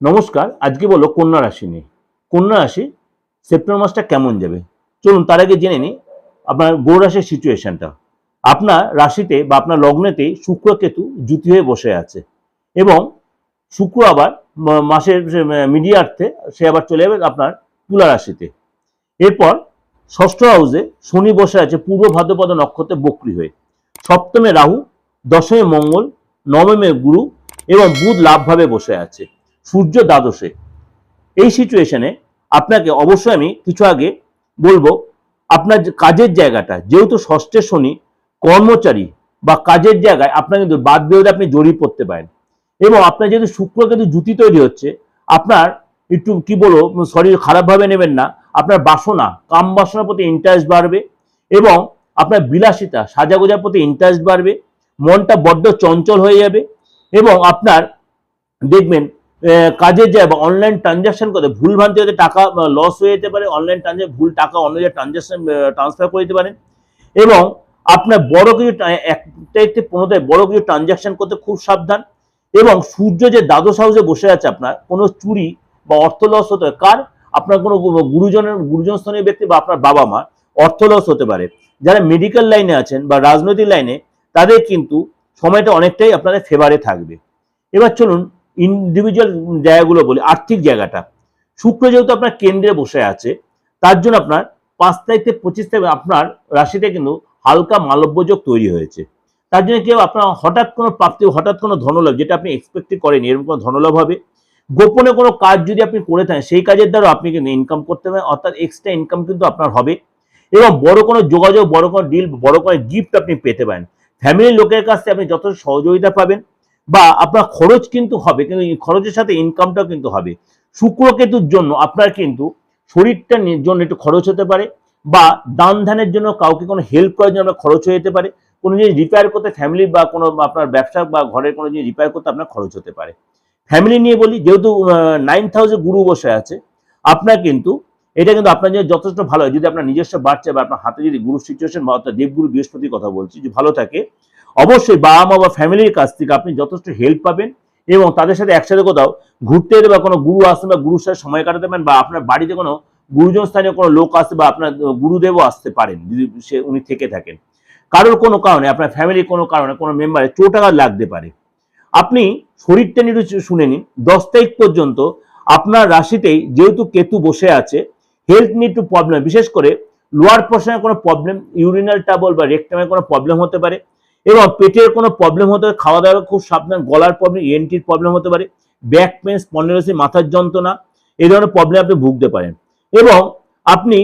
নমস্কার, আজকে বলো কন্যা রাশি নিয়ে। কন্যা রাশি সেপ্টেম্বর মাসটা কেমন যাবে? চলুন, তার আগে জেনে নিই আপনার গৌর রাশির সিচুয়েশনটা আপনার রাশিতে বা আপনার লগ্নেতেই শুক্র কেতু জুতি হয়ে বসে আছে এবং শুক্র আবার মাসের মিডিয়ার্থে সে আবার চলে যাবে আপনার তুলা রাশিতে। এরপর ষষ্ঠ হাউসে শনি বসে আছে পূর্ব ভাদ্রপদ নক্ষত্রে বক্রি হয়ে। সপ্তমে রাহু, দশমে মঙ্গল, নবমে গুরু এবং বুধ লাভভাবে বসে আছে। সূর্য দ্বাদশে। এই সিচুয়েশনে আপনাকে অবশ্যই আমি কিছু আগে বলব, আপনার কাজের জায়গাটা, যেহেতু ষষ্ঠে শনি কর্মচারী বা কাজের জায়গায় আপনার কিন্তু বাদ বিরোধে আপনি জড়িয়ে পড়তে পারেন। এবং আপনার যেহেতু শুক্র কিন্তু জুতি তৈরি হচ্ছে, আপনার একটু কি বলব, শরীর খারাপভাবে নেবেন না, আপনার বাসনা, কাম বাসনার প্রতি ইন্টারেস্ট বাড়বে এবং আপনার বিলাসিতা, সাজাগোজার প্রতি ইন্টারেস্ট বাড়বে, মনটা বড্ড চঞ্চল হয়ে যাবে এবং আপনার দেখবেন কাজের যায় বা অনলাইন ট্রানজাকশন করতে, ভুল ভ্রান্তি হতে টাকা লস হয়ে যেতে পারে অনলাইন ট্রানজাকশন ভুল টাকা, অন্য জায়গায় ট্রানজাকশন ট্রান্সফার করে দিতে পারেন এবং আপনার বড় কিছু একটা একটি পনেরোটায় বড় কিছু ট্রানজাকশন করতে খুব সাবধান। এবং সূর্য যে দ্বাদশ হাউসে বসে আছে আপনার, কোনো চুরি বা অর্থ লস হতে কার? আপনার কোনো গুরুজনের, গুরুজন স্থানীয় ব্যক্তি বা আপনার বাবা মা অর্থ লস হতে পারে। যারা মেডিকেল লাইনে আছেন বা রাজনৈতিক লাইনে তাদের কিন্তু সময়টা অনেকটাই আপনাদের ফেভারে থাকবে। এবার চলুন ইন্ডিভিজুয়াল জায়গাগুলো বলি, আর্থিক জায়গাটা। শুক্র যেহেতু আপনার কেন্দ্রে বসে আছে, তার জন্য আপনার পাঁচ তারিখ থেকে পঁচিশ তারিখ আপনার রাশিতে কিন্তু হালকা মালব্যযোগ তৈরি হয়েছে। তার জন্য কেউ আপনার হঠাৎ কোনো প্রাপ্তি, হঠাৎ কোনো ধনলাভ, যেটা আপনি এক্সপেক্টই করেনি এরকম কোনো ধনলাভ হবে। গোপনে কোনো কাজ যদি আপনি করে থাকেন, সেই কাজের দ্বারা আপনি কিন্তু ইনকাম করতে পারেন, অর্থাৎ এক্সট্রা ইনকাম কিন্তু আপনার হবে। এবং বড় কোনো যোগাযোগ, বড় কোনো ডিল বড় কোনো গিফট আপনি পেতে পারেন। ফ্যামিলির লোকের কাছ থেকে আপনি যথেষ্ট সহযোগিতা পাবেন। বা আপনার খরচ কিন্তু হবে, কিন্তু খরচের সাথে ইনকামটাও কিন্তু হবে। শুক্র কেতুর জন্য আপনার কিন্তু শরীরটা জন্য একটু খরচ হতে পারে বা দান ধ্যানের জন্য কাউকে কোনো হেল্প করার জন্য আপনার খরচ হয়ে যেতে পারে। কোনো জিনিস রিপেয়ার করতে ফ্যামিলি বা কোনো আপনার ব্যবসা বা ঘরের কোনো জিনিস রিপেয়ার করতে আপনার খরচ হতে পারে। ফ্যামিলি নিয়ে বলি, যেহেতু নাইন থাউজেন্ড গুরু বসে আছে, আপনার কিন্তু, এটা কিন্তু আপনার জন্য যথেষ্ট ভালো। হয় যদি আপনার নিজস্ব বাড়ছে বা আপনার হাতে যদি গুরু সিচুয়েশন বা অর্থাৎ দেবগুরু বৃহস্পতির কথা বলছি যে ভালো থাকে অবশ্যই বাবা মা বা ফ্যামিলির কাছ থেকে আপনি যথেষ্ট হেল্প পাবেন এবং তাদের সাথে একসাথে কোথাও ঘুরতে যেতে বা কোনো গুরু আসতে বা গুরুর সাথে সময় কাটাতে পারেন বা আপনার বাড়িতে কোনো গুরুজন স্থানীয় কোনো লোক আসতে বা আপনার গুরুদেবও আসতে পারেন যদি সে উনি থেকে থাকেন। কারোর কোনো কারণে, আপনার ফ্যামিলির কোনো কারণে, কোনো মেম্বারে চোট চোটাঘাত লাগতে পারে। আপনি শরীরটা নিয়ে শুনে নিন, দশ তারিখ পর্যন্ত আপনার রাশিতেই যেহেতু কেতু বসে আছে হেলথ নিয়ে একটু প্রবলেম বিশেষ করে লোয়ার পোর্শনে কোনো প্রবলেম ইউরিনাল টাবল বা রেকটামে কোনো প্রবলেম হতে পারে এবং পেটের কোনো প্রবলেম হতে পারে খাওয়া দাওয়ার খুব সাবধান, গলার প্রবলেম এনটির প্রবলেম হতে পারে ব্যাক পেন স্পন্ডেলোসি মাথার যন্ত্রণা, এই ধরনের প্রবলেম আপনি ভুগতে পারেন। এবং আপনি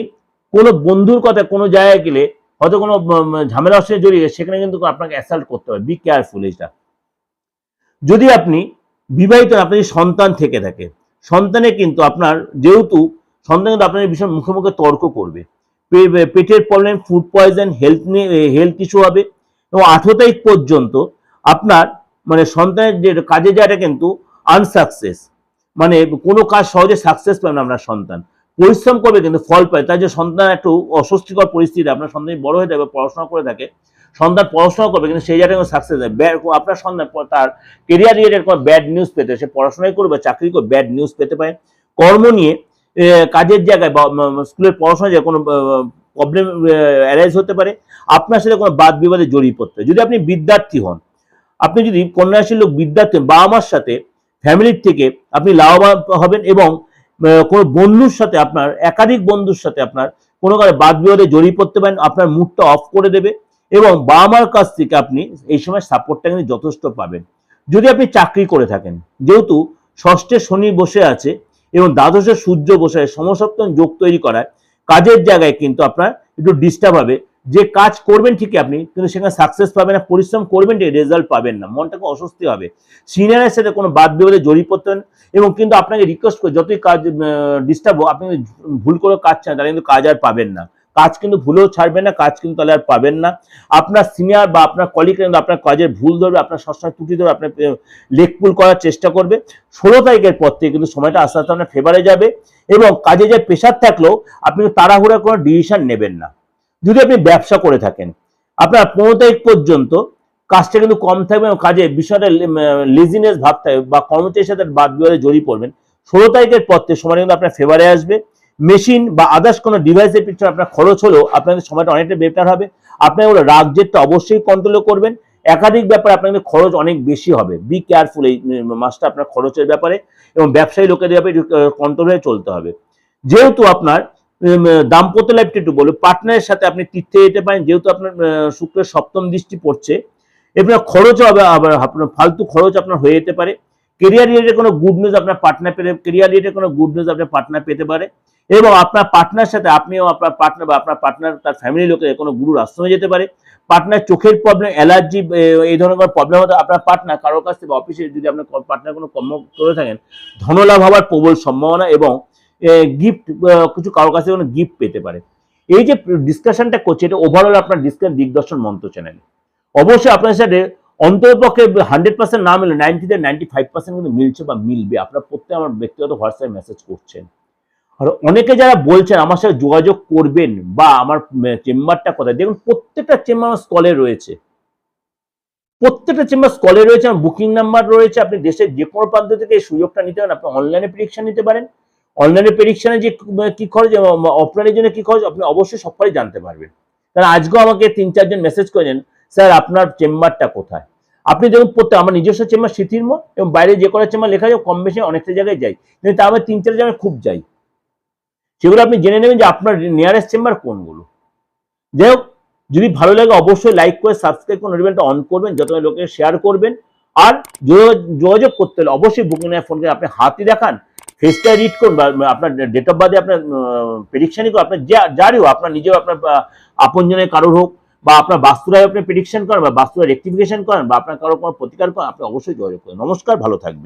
কোনো বন্ধুর কথা কোনো জায়গায় গেলে, হয়তো কোনো ঝামেলা সঙ্গে জড়িয়ে সেখানে কিন্তু আপনাকে অ্যাসাল্ট করতে হবে। বি কেয়ারফুল এটা যদি আপনি বিবাহিত আপনার সন্তান থেকে থাকে, সন্তানে কিন্তু আপনার, যেহেতু সন্তান কিন্তু আপনার ভীষণ মুখে মুখে তর্ক করবে। পেটের প্রবলেম ফুড পয়জন হেলথ নিয়ে হেলথ ইস্যু হবে এবং আঠেরো তারিখ পর্যন্ত আপনার মানে সন্তানের যে কাজে যাওয়াটা কিন্তু আনসাকসেস মানে কোনো কাজ সহজে সাকসেস পাবে না আপনার সন্তান। পরিশ্রম করবে কিন্তু ফল পায় তাই যে সন্তান একটু অস্বস্তিকর পরিস্থিতি, আপনার সন্তান বড় হয়ে যাবে পড়াশোনা করে থাকে, সন্তান পড়াশোনা করবে কিন্তু সেই জায়গায় সাকসেস হয় আপনার সন্তান তার কেরিয়ার রিলেটেড কোনো ব্যাড নিউজ পেতে, সে পড়াশোনাই করবে, চাকরি করবে ব্যাড নিউজ পেতে পারে। কর্ম নিয়ে কাজের জায়গায় বা স্কুলের পড়াশোনায় যে কোনো প্রবলেম অ্যারাইজ হতে পারে, আপনার সাথে কোনো বাদ বিবাদে জড়িয়ে পড়তে। যদি আপনি বিদ্যার্থী হন, আপনি যদি কন্যা লোক বিদ্যার্থী বাবা মার সাথে ফ্যামিলির থেকে আপনি লাভবান হবেন এবং কোনো বন্ধুর সাথে আপনার, একাধিক বন্ধুর সাথে আপনার কোনো কারণে বাদ বিবাদে জড়িয়ে পড়তে পারেন, আপনার মুডটা অফ করে দেবে এবং বাবা মার কাছ থেকে আপনি এই সময় সাপোর্টটা কিন্তু যথেষ্ট পাবেন যদি আপনি চাকরি করে থাকেন, যেহেতু ষষ্ঠে শনি বসে আছে এবং দ্বাদশে সূর্য বসে সমসপ্তম যোগ তৈরি করায় কাজের জায়গায় কিন্তু আপনার একটু ডিস্টার্ব হবে। যে কাজ করবেন ঠিকই আপনি, কিন্তু সেখানে সাকসেস পাবেন না, পরিশ্রম করবেন ঠিক রেজাল্ট পাবেন না মনটাকে অস্বস্তি হবে। সিনিয়রের সাথে কোনো বাদ বিবাদে জড়িয়ে পড়তেন এবং কিন্তু আপনাকে রিকোয়েস্ট করে যতই কাজ ডিস্টার্ব হোক, আপনি ভুল করে কাজ চান তাহলে কিন্তু কাজ আর পাবেন না। কাজ কিন্তু ভুলেও ছাড়বেন না, কাজ কিন্তু তাহলে আর পাবেন না। আপনার সিনিয়র বা আপনার কলিগ কিন্তু আপনার কাজের ভুল ধরবে, আপনার সবসময় ত্রুটি ধরবে, আপনার লেগ পুল করার চেষ্টা করবে। ষোলো তারিখের পর থেকে কিন্তু সময়টা আস্তে আস্তে আপনার ফেভারে যাবে এবং কাজে যে প্রেশার থাকলেও আপনি তাড়াহুড়া কোনো ডিসিশন নেবেন না। যদি আপনি ব্যবসা করে থাকেন, আপনার পনেরো তারিখ পর্যন্ত কাজটা কিন্তু কম থাকবে এবং কাজে বিষয়টা লেজিনেস ভাব থাকবে বা কর্মচারীর সাথে বাদ বিবাদে জড়িয়ে পড়বেন, ষোলো তারিখের পর থেকে সময় কিন্তু আপনার ফেভারে আসবে। মেশিন বা আদার্স কোনো ডিভাইসের পিছনে আপনার খরচ হলেও আপনাদের সময়টা অনেকটা বেটার হবে। আপনার ওগুলো রাগ জেটটা অবশ্যই কন্ট্রোল করবেন। একাধিক ব্যাপারে আপনাদের খরচ অনেক বেশি হবে। বি কেয়ারফুল এই মাসটা আপনার খরচের ব্যাপারে এবং ব্যবসায়ী লোকেদের ব্যাপারে কন্ট্রোল হয়ে চলতে হবে। যেহেতু আপনার দাম্পত্য লাইফটা একটু বলব পার্টনারের সাথে আপনি তীর্থে যেতে পারেন, যেহেতু আপনার শুক্রের সপ্তম দৃষ্টি পড়ছে এবার খরচ হবে আবার আপনার ফালতু খরচ আপনার হয়ে যেতে পারে। কেরিয়ার রিলেটেড কোনো গুড নিউজ আপনার পার্টনার পেতে কেরিয়ার রিলেটেড কোনো গুড নিউজ আপনার পার্টনার পেতে পারে। এবং আপনার পার্টনার সাথে আপনিও আপনার পার্টনার বা আপনার পার্টনার তার ফ্যামিলি লোকের কোনো গুরুর আশ্রমে যেতে পারে। পার্টনার চোখের প্রবলেম অ্যালার্জি এই ধরনের কোনো প্রবলেম হতে আপনার পার্টনার কারোর কাছ থেকে অফিসে যদি আপনার পার্টনার কোনো কর্ম করে থাকেন, ধনলাভ হওয়ার প্রবল সম্ভাবনা এবং গিফট কিছু কারোর কাছে কোনো গিফট পেতে পারে। এই যে ডিসকাশনটা করছে, এটা ওভারঅল আপনার ডিসকাস দিগদর্শন মন্ত্র চ্যানেল অবশ্যই আপনার সাথে অন্ততপক্ষে হান্ড্রেড পার্সেন্ট না মিলে নাইনটিতে নাইনটি ফাইভ পার্সেন্ট কিন্তু মিলছে বা মিলবে। আপনার প্রত্যেক আমার ব্যক্তিগত হোয়াটসঅ্যাপে মেসেজ করছেন। আর অনেকে যারা বলছেন আমার সাথে যোগাযোগ করবেন বা আমার চেম্বারটা কোথায়? দেখুন, প্রত্যেকটা চেম্বার আমার স্কলে রয়েছে। প্রত্যেকটা চেম্বার স্কলে রয়েছে, আমার বুকিং নাম্বার রয়েছে, আপনি দেশের যে কোনো প্রান্ত থেকে এই সুযোগটা নিতে পারেন, আপনি অনলাইনে প্রেডিকশন নিতে পারেন। অনলাইনে প্রেডিকশনে যে কি খরচ অফলাইনের জন্য কি খরচ, আপনি অবশ্যই সবটাই জানতে পারবেন। কারণ আজকেও আমাকে তিন চারজন মেসেজ করেছেন, স্যার, আপনার চেম্বারটা কোথায়? আপনি দেখুন প্রত্যেক আমার নিজস্ব চেম্বার স্মৃতির্ম এবং বাইরে যে কটা চেম্বার লেখা যায় কম বেশি অনেকটা জায়গায় যাই। কিন্তু তা আমার তিন চার জায়গায় খুব যাই। সেগুলো আপনি জেনে নেবেন যে আপনার নিয়ারেস্ট চেম্বার কোনগুলো। যাই হোক, যদি ভালো লাগে অবশ্যই লাইক করে সাবস্ক্রাইব করে নোটিফিকেশনটা অন করবেন, যত লোকে শেয়ার করবেন। আর যোগাযোগ করতে হলে অবশ্যই বুকিং ফোন করে আপনি হাতই দেখান ফেসটা রিড করুন বা আপনার ডেট অফ বার্থে আপনার প্রেডিকশনই করুন। আপনার যা যারই হোক, আপনার নিজেও আপনার আপনজনের কারোর হোক বা আপনার বাস্তুরায় আপনি প্রেডিকশন করেন বা বাস্তুরা রেক্টিফিকেশন করেন বা আপনার কারও কোনো প্রতিকার করেন, আপনি অবশ্যই যোগাযোগ করেন। নমস্কার, ভালো থাকবেন।